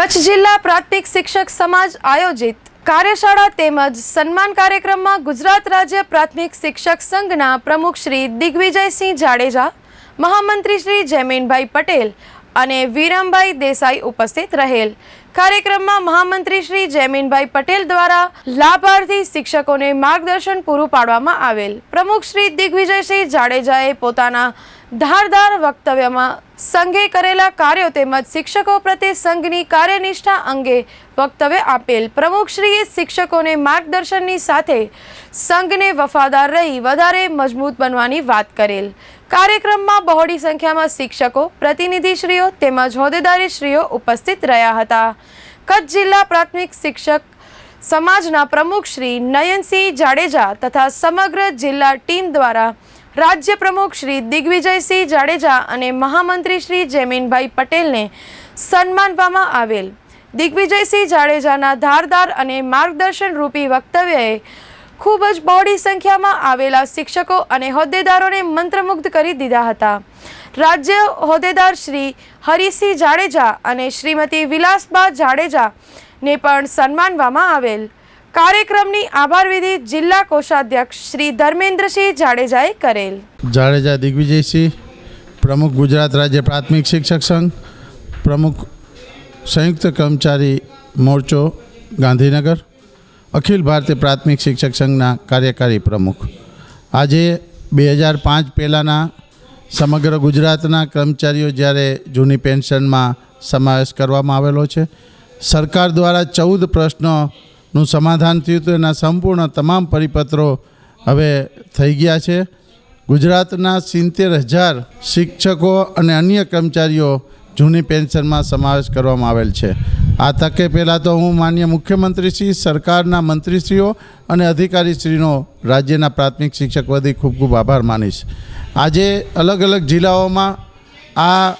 કચ્છ જિલ્લા પ્રાથમિક શિક્ષક સમાજ આયોજિત કાર્યશાળા તેમજ સન્માન કાર્યક્રમમાં ગુજરાત રાજ્ય પ્રાથમિક શિક્ષક સંઘના પ્રમુખ શ્રી દિગ્વિજયસિંહ જાડેજા, મહામંત્રી શ્રી જયમીનભાઈ પટેલ અને વિરમભાઈ દેસાઈ ઉપસ્થિત રહેલ. કાર્યક્રમમાં મહામંત્રી શ્રી જયમીનભાઈ પટેલ દ્વારા લાભાર્થી શિક્ષકોને માર્ગદર્શન પૂરું પાડવામાં આવેલ. પ્રમુખ શ્રી દિગ્વિજયસિંહ જાડેજાએ પોતાના ધારદાર વક્તવ્યમાં સંઘે કરેલા કાર્યો તેમજ શિક્ષકો પ્રત્યે સંઘની કાર્યનિષ્ઠા અંગે વક્તવ્ય આપેલ. પ્રમુખશ્રીએ શિક્ષકોને માર્ગદર્શનની સાથે સંઘને વફાદાર રહી વધારે મજબૂત બનવાની વાત કરેલ. કાર્યક્રમમાં બહોળી સંખ્યામાં શિક્ષકો, પ્રતિનિધિશ્રીઓ તેમજ હોદ્દેદારીશ્રીઓ ઉપસ્થિત રહ્યા હતા. કચ્છ જિલ્લા પ્રાથમિક શિક્ષક સમાજના પ્રમુખ શ્રી નયનસિંહ જાડેજા તથા સમગ્ર જિલ્લા ટીમ દ્વારા રાજ્ય પ્રમુખ શ્રી દિગ્વિજયસિંહ જાડેજા અને મહામંત્રી શ્રી જેમીનભાઈ પટેલને સન્માનવામાં આવેલ. દિગ્વિજયસિંહ જાડેજાના ધારદાર અને માર્ગદર્શન રૂપી વક્તવ્યએ ખૂબ જ બહોળી સંખ્યામાં આવેલા શિક્ષકો અને હોદ્દેદારોને મંત્રમુગ્ધ કરી દીધા હતા. રાજ્ય હોદ્દેદાર શ્રી હરિસિંહ જાડેજા અને શ્રીમતી વિલાસબા જાડેજા ને પણ સન્માનવામાં આવેલ. કાર્યક્રમની આભાર વિધિ જિલ્લા કોષાધ્યક્ષ શ્રી ધર્મેન્દ્રસિંહ જાડેજાએ કરેલ. જાડેજા દિગ્વિજયસિંહ, પ્રમુખ ગુજરાત રાજ્ય પ્રાથમિક શિક્ષક સંઘ, પ્રમુખ સંયુક્ત કર્મચારી મોરચો ગાંધીનગર અખિલ ભારતીય પ્રાથમિક શિક્ષક સંઘના કાર્યકારી પ્રમુખ. આજે બે હજાર પાંચ પહેલાંના સમગ્ર ગુજરાતના કર્મચારીઓ જ્યારે જૂની પેન્શનમાં સમાવેશ કરવામાં આવેલો છે, સરકાર દ્વારા ચૌદ પ્રશ્નોનું સમાધાન થયું હતું, એના સંપૂર્ણ તમામ પરિપત્રો હવે થઈ ગયા છે. ગુજરાતના સિત્તેર હજાર શિક્ષકો અને અન્ય કર્મચારીઓ જૂની પેન્શનમાં સમાવેશ કરવામાં આવેલ છે. આ તકે પહેલાં તો હું માન્ય મુખ્યમંત્રીશ્રી, સરકારના મંત્રીશ્રીઓ અને અધિકારીશ્રીનો રાજ્યના પ્રાથમિક શિક્ષક વધી ખૂબ ખૂબ આભાર માનીશ. આજે અલગ અલગ જિલ્લાઓમાં આ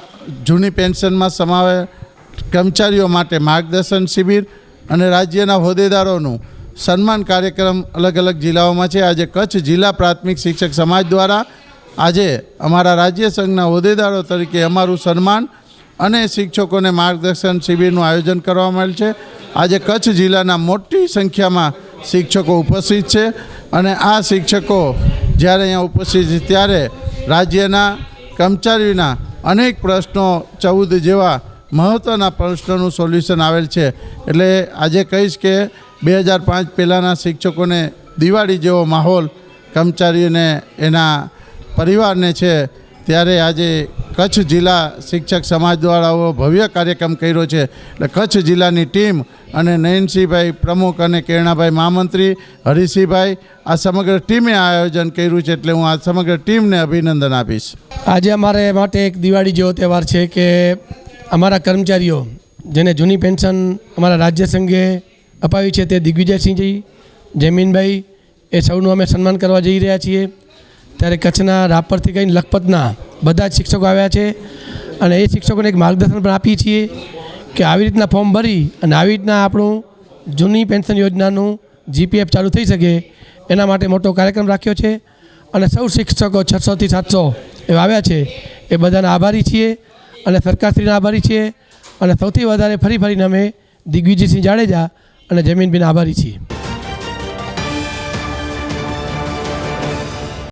જૂની પેન્શનમાં સમાવે કર્મચારીઓ માટે માર્ગદર્શન શિબિર અને રાજ્યના હોદ્દેદારોનું સન્માન કાર્યક્રમ અલગ અલગ જિલ્લાઓમાં છે. આજે કચ્છ જિલ્લા પ્રાથમિક શિક્ષક સમાજ દ્વારા આજે અમારા રાજ્ય સંઘના હોદ્દેદારો તરીકે અમારું સન્માન અને શિક્ષકોને માર્ગદર્શન શિબિરનું આયોજન કરવામાં આવેલ છે. આજે કચ્છ જિલ્લાના મોટી સંખ્યામાં શિક્ષકો ઉપસ્થિત છે અને આ શિક્ષકો જ્યારે અહીંયા ઉપસ્થિત છે ત્યારે રાજ્યના કર્મચારીઓના અનેક પ્રશ્નો, ચૌદ જેવા મહત્ત્વના પ્રશ્નોનું સોલ્યુશન આવેલ છે. એટલે આજે કહીશ કે બે હજાર પાંચ પહેલાંના શિક્ષકોને દિવાળી જેવો માહોલ કર્મચારીઓને એના પરિવારને છે. ત્યારે આજે કચ્છ જિલ્લા શિક્ષક સમાજ દ્વારા ભવ્ય કાર્યક્રમ કર્યો છે. એટલે કચ્છ જિલ્લાની ટીમ અને નયનસિંહભાઈ પ્રમુખ અને કેરણાભાઈ મહામંત્રી હરિસિંહભાઈ આ સમગ્ર ટીમે આયોજન કર્યું છે એટલે હું આ સમગ્ર ટીમને અભિનંદન આપીશ. આજે અમારે માટે એક દિવાળી જેવો તહેવાર છે કે અમારા કર્મચારીઓ, જેને જૂની પેન્શન અમારા રાજ્ય સંઘે અપાવી છે તે દિગ્વિજયસિંહજી જયમીનભાઈ એ સૌનું અમે સન્માન કરવા જઈ રહ્યા છીએ. ત્યારે કચ્છના રાપરથી કહીને લખપતના બધા જ શિક્ષકો આવ્યા છે અને એ શિક્ષકોને એક માર્ગદર્શન પણ આપીએ છીએ કે આવી રીતના ફોર્મ ભરી અને આવી રીતના આપણું જૂની પેન્શન યોજનાનું જીપીએફ ચાલુ થઈ શકે એના માટે મોટો કાર્યક્રમ રાખ્યો છે અને સૌ શિક્ષકો છસોથી સાતસો એ આવ્યા છે. એ બધાના આભારી છીએ અને સરકારશ્રીના આભારી છીએ અને સૌથી વધારે ફરી ફરીને અમે દિગ્વિજયસિંહ જાડેજા અને જમીનબીન આભારી છીએ.